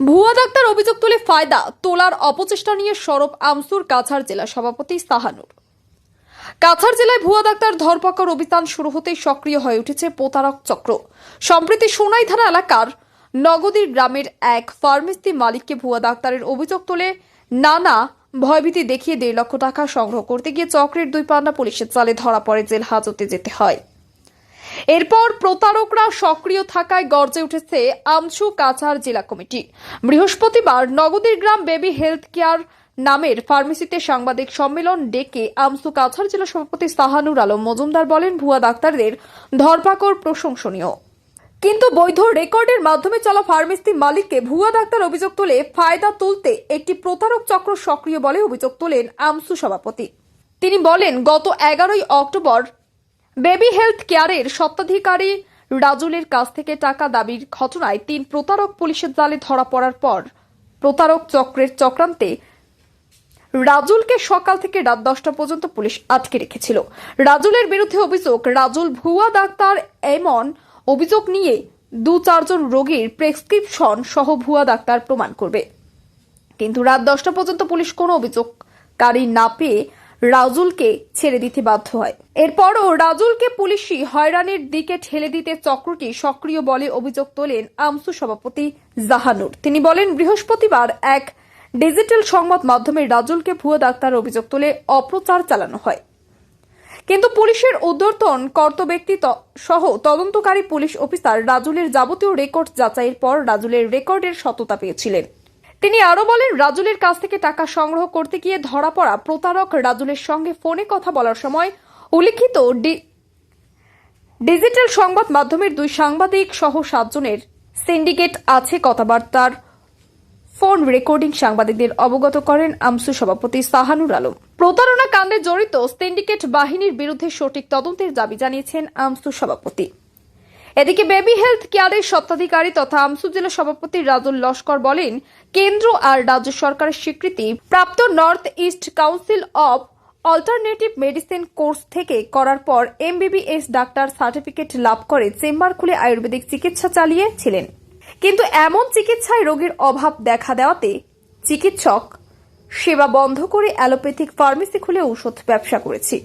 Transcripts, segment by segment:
ভুয়া ডাক্তার অভিযোগ তুলে ফায়দা, তোলার অপচেষ্টা নিয়ে সরব আমসুর কাছাড় জেলা সভাপতি সাহানুর। কাছাড় জেলায় ভুয়া ডাক্তার ধরপাকড় অভিযান শুরু হতেই সক্রিয় হয়ে উঠেছে প্রতারক চক্র। সম্প্রতি সোনাই থানা এলাকার নগদীর গ্রামের এক ফার্মেসি মালিককে ভুয়া ডাক্তারের অভিযোগ তুলে। নানা ভয়ভীতি দেখিয়ে দেড় লক্ষ টাকা সংগ্রহ করতে গিয়ে চক্রের দুই পান্ডা পুলিশের চালে ধরা পড়ে, জেল হাজতে যেতে হয়। এরপর প্রতারকরা সক্রিয় থাকায় গর্জে উঠেছে আমচু কাছাড় জেলা কমিটি। বৃহস্পতিবার নগদীর গ্রাম বেবি হেলথ কেয়ার নামের ফার্মেসিতে সাংবাদিক সম্মেলন ডেকে আমসু কাছাড় জেলা সভাপতি সাহানুর আলম মজুমদার বলেন, ভুয়া ডাক্তারদের ধরপাকড় প্রশংসনীয়। কিন্তু বৈধ রেকর্ডের মাধ্যমে চলা ফার্মেসি মালিককে ভুয়া ডাক্তার অভিযোগ তুলে, ফায়দা তুলতে একটি প্রতারক চক্র সক্রিয় বলে অভিযোগ তোলেন আমসু সভাপতি। তিনি বলেন, গত এগারোই অক্টোবর বেবি হেলথ কেয়ারের স্বত্বাধিকারী রাজুলের কাছ থেকে টাকা দাবির ঘটনায় তিন প্রতারক পুলিশের জালে ধরা পড়ার পর প্রতারক চক্রের চক্রান্তে রাজুলকে সকাল থেকে রাত দশটা পর্যন্ত পুলিশ আটকে রেখেছিল। রাজুলের বিরুদ্ধে অভিযোগ, রাজুল ভুয়া ডাক্তার এমন অভিযোগ নিয়ে দু চারজন রোগীর প্রেসক্রিপশন সহ ভুয়া ডাক্তার প্রমাণ করবে। কিন্তু রাত দশটা পর্যন্ত পুলিশ কোনো অভিযোগকারী না পেয়ে রাজুলকে ছেড়ে দিতে বাধ্য হয়। এরপরও রাজুলকে পুলিশি হয়রানির দিকে ঠেলে দিতে চক্রটি সক্রিয় বলে অভিযোগ তোলেন আমসু সভাপতি জাহানুর। তিনি বলেন, বৃহস্পতিবার এক ডিজিটাল সংবাদ মাধ্যমে রাজুলকে ভুয়া ডাক্তার অভিযোগ তুলে অপ্রচার চালানো হয়। কিন্তু পুলিশের উদ্যর্তন কর্তব্যক্তি সহ তদন্তকারী পুলিশ অফিসার রাজুলের যাবতীয় রেকর্ড যাচাইয়ের পর রাজুলের রেকর্ডের সততা পেয়েছিলেন। তিনি আরও বলেন, রাজুলের কাছ থেকে টাকা সংগ্রহ করতে গিয়ে ধরা পড়া প্রতারক রাজুলের সঙ্গে ফোনে কথা বলার সময় উল্লিখিত ডিজিটাল সংবাদ মাধ্যমের দুই সাংবাদিক সহ সাতজনের সিন্ডিকেট আছে কথাবার্তার। ফোন রেকর্ডিং সাংবাদিকদের অবগত করেন আমসু সভাপতি সাহানুর আলম। প্রতারণা কাণ্ডে জড়িত সিন্ডিকেট বাহিনীর বিরুদ্ধে সঠিক তদন্তের দাবি জানিয়েছেন আমসু সভাপতি। এদিকে বেবি হেলথ কেয়ারের স্বত্বাধিকারী তথা আমসু জেলা সভাপতি রাজুল লস্কর বলেন, কেন্দ্র আর রাজ্য সরকারের স্বীকৃতি প্রাপ্ত north east council of alternative medicine course থেকে করার পর এমবিবিএস ডাক্তার সার্টিফিকেট লাভ করে চেম্বার খুলে আয়ুর্বেদিক চিকিৎসা চালিয়েছিলেন। কিন্তু এমন চিকিৎসায় রোগীর অভাব দেখা দেওয়াতে চিকিৎসক সেবা বন্ধ করে অ্যালোপ্যাথিক ফার্মেসি খুলে ঔষধ ব্যবসা করেছি।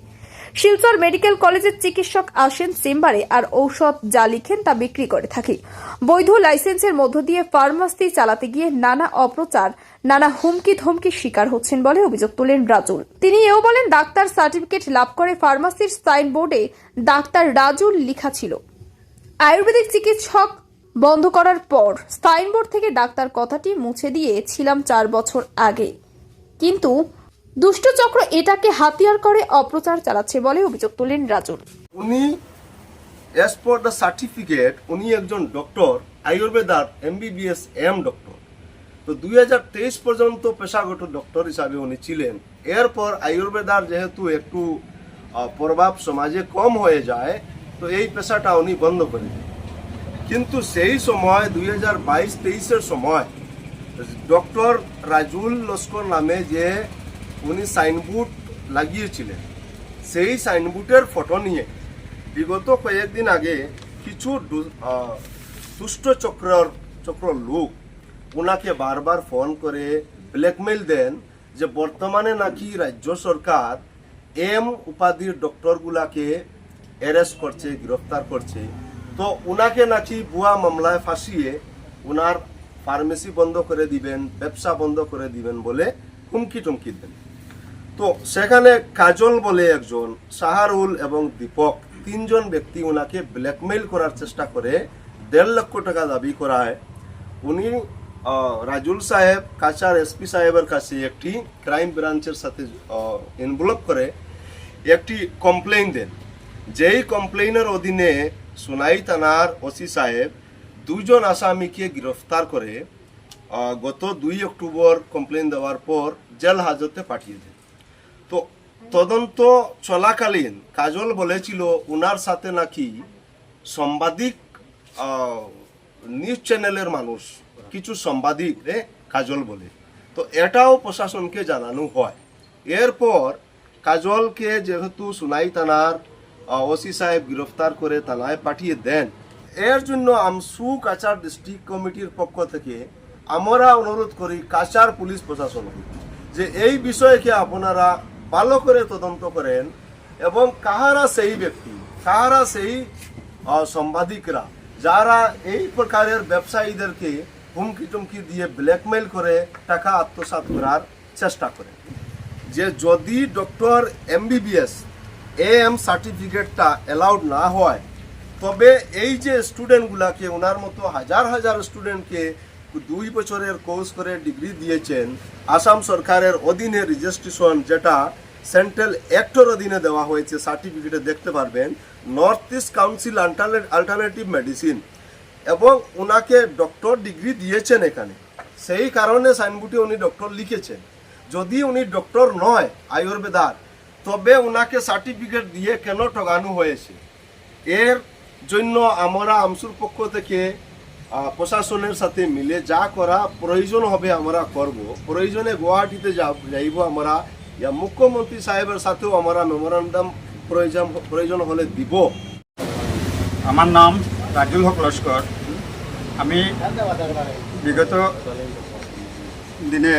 শিলচর মেডিকেল কলেজের চিকিৎসক আসেন চেম্বারে আর ঔষধ যা লিখেন তা বিক্রি করে থাকি। বৈধ লাইসেন্সের মধ্য দিয়ে ফার্মাসি চালাতে গিয়ে নানা অপ্রচার, নানা হুমকি ধমকির শিকার হচ্ছেন বলে অভিযোগ তোলেন রাজুল। তিনি এও বলেন, ডাক্তার সার্টিফিকেট লাভ করে ফার্মাসির সাইনবোর্ডে ডাক্তার রাজুল লেখা ছিল। আয়ুর্বেদিক চিকিৎসক বন্ধ করার পর সাইনবোর্ড থেকে ডাক্তার কথাটি মুছে দিয়ে ছিলাম চার বছর আগে। কিন্তু দুষ্টচক্র এটাকে হাতিয়ার করে অপ্রচার চালাচ্ছে বলে অভিযোগ তোলেন রাজুল উনি অ্যাজ পার দ্য সার্টিফিকেট উনি একজন ডক্টর আয়ুর্বেদার এমবিবিএস এম ডক্টর তো দু হাজার তেইশ পর্যন্ত পেশাগত ডক্টর হিসাবে উনি ছিলেন। এরপর আয়ুর্বেদার যেহেতু একটু প্রভাব সমাজে কম হয়ে যায়, তো এই পেশাটা উনি বন্ধ করে দেন কিন্তু সেই সময়, দুই হাজার বাইশ তেইশের সময় ডক্টর রাজুল লস্কর নামে যে উনি সাইনবোর্ড লাগিয়েছিলেন। সেই সাইনবোর্ডের ফটো নিয়ে বিগত কয়েকদিন আগে কিছু দুষ্ট চক্রর, চক্র লোক ওনাকে বারবার ফোন করে ব্ল্যাকমেল দেন যে বর্তমানে নাকি রাজ্য সরকার এম উপাধির ডক্টরগুলাকে অ্যারেস্ট করছে, গ্রেফতার করছে। তো ওনাকে নাকি ভুয়া মামলায় ফাঁসিয়ে ওনার ফার্মেসি বন্ধ করে দিবেন, ব্যবসা বন্ধ করে দিবেন বলে হুমকি টুমকি দেন। তো সেখানে কাজল বলে একজন, সাহারুল এবং দীপক তিনজন ব্যক্তি ওনাকে ব্ল্যাকমেইল করার চেষ্টা করে, দেড় লক্ষ টাকা দাবি করায়। উনি রাজুল সাহেব কাছার এসপি সাহেবের কাছে একটি ক্রাইম ব্রাঞ্চের সাথে ইনভলভ করে একটি কমপ্লেইন দেন। যেই কমপ্লেইনের অধীনে সোনাই থানার ওসি সাহেব দুইজন আসামিকে গ্রেফতার করে গত দুই অক্টোবর কমপ্লেন দেওয়ার পর জেল হাজতে পাঠিয়ে দেন। তো তদন্ত চলাকালীন কাজল বলেছিল, উনার সাথে নাকি সাংবাদিক নিউজ চ্যানেলের মানুষ, কিছু সাংবাদিক রে কাজল বলে। তো এটাও প্রশাসনকে জানানো হয়। এরপর কাজলকে যেহেতু সুনাই থানার ওসি সাহেব গ্রেফতার করে থানায় পাঠিয়ে দেন। এর জন্য আমসু কাছাড় ডিস্ট্রিক্ট কমিটির পক্ষ থেকে আমরা অনুরোধ করি কাছার পুলিশ প্রশাসনকে যে এই বিষয়কে আপনারা ভালো করে তদন্ত করেন এবং কাহারা সেই ব্যক্তি, কাহারা সেই সাংবাদিকরা যারা এই প্রকারের ব্যবসায়ীদেরকে হুমকি টুমকি দিয়ে ব্ল্যাকমেল করে টাকা আত্মসাৎ করার চেষ্টা করে যে যদি ডক্টর এমবিবিএস এ এম সার্টিফিকেটটা অ্যালাউড না হয়, তবে এই যে স্টুডেন্টগুলাকে ওনার মতো হাজার হাজার স্টুডেন্টকে দুই বছরের কোর্স করে ডিগ্রি দিয়েছেন আসাম সরকারের অধীনে রেজিস্ট্রেশন যেটা সেন্ট্রাল অ্যাক্টর অধীনে দেওয়া হয়েছে সার্টিফিকেটে দেখতে পারবেন north east council alternative medicine এবং ওনাকে ডক্টর ডিগ্রি দিয়েছেন এখানে। সেই কারণে সাইনবোর্ডে উনি ডক্টর লিখেছেন। যদি উনি ডক্টর নয়, আয়ুর্বেদার, তবে ওনাকে সার্টিফিকেট দিয়ে কেন ঠগানো হয়েছে? এর জন্য আমরা আমসুর পক্ষ থেকে প্রশাসনের সাথে মিলে যা করা প্রয়োজন হবে আমরা করব। প্রয়োজনে গুয়াহাটিতে যাইব আমরা। ইয়া মুখ্যমন্ত্রী সাহেবের সাথেও আমরা মেমোরান্ডাম প্রয়োজন প্রয়োজন হলে দিব। আমার নাম রাজুল হক লস্কর। আমি বিগত দিনে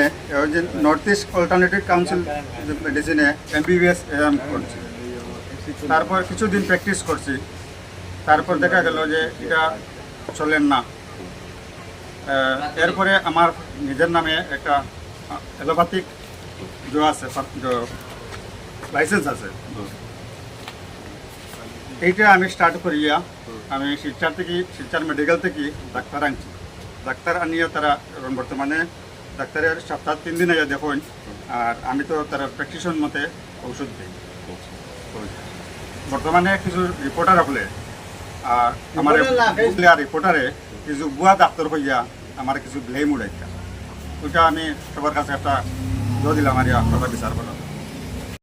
নর্থ ইস্ট অল্টারনেটিভ কাউন্সিল মেডিসিনে এমবিবিএস এম করছি। তারপর কিছুদিন প্র্যাকটিস করছি। তারপর দেখা গেল যে এটা চলেন না। এরপরে আমার নিজের নামে একটা অ্যালোপ্যাথিক জো আছে লাইসেন্স আছে। এইটা আমি স্টার্ট করিয়া আমি শিলচার থেকে, শিলচার মেডিকেল থেকে ডাক্তার আনছি। ডাক্তার আনিয়ে তারা বর্তমানে ডাক্তারের সপ্তাহ তিন দিন আগে দেখুন, আর আমি তো তারা প্রেসক্রিপশন মতে ঔষধ দিই। বর্তমানে কিছু রিপোর্টার হলে আর আমার রিপোর্টারে কিছু বুয়া ডাক্তার হইয়া আমার কিছু ব্লেম উড়াইতা ওইটা আমি সবার কাছে একটা দিলাম আর কথা বিচার করার।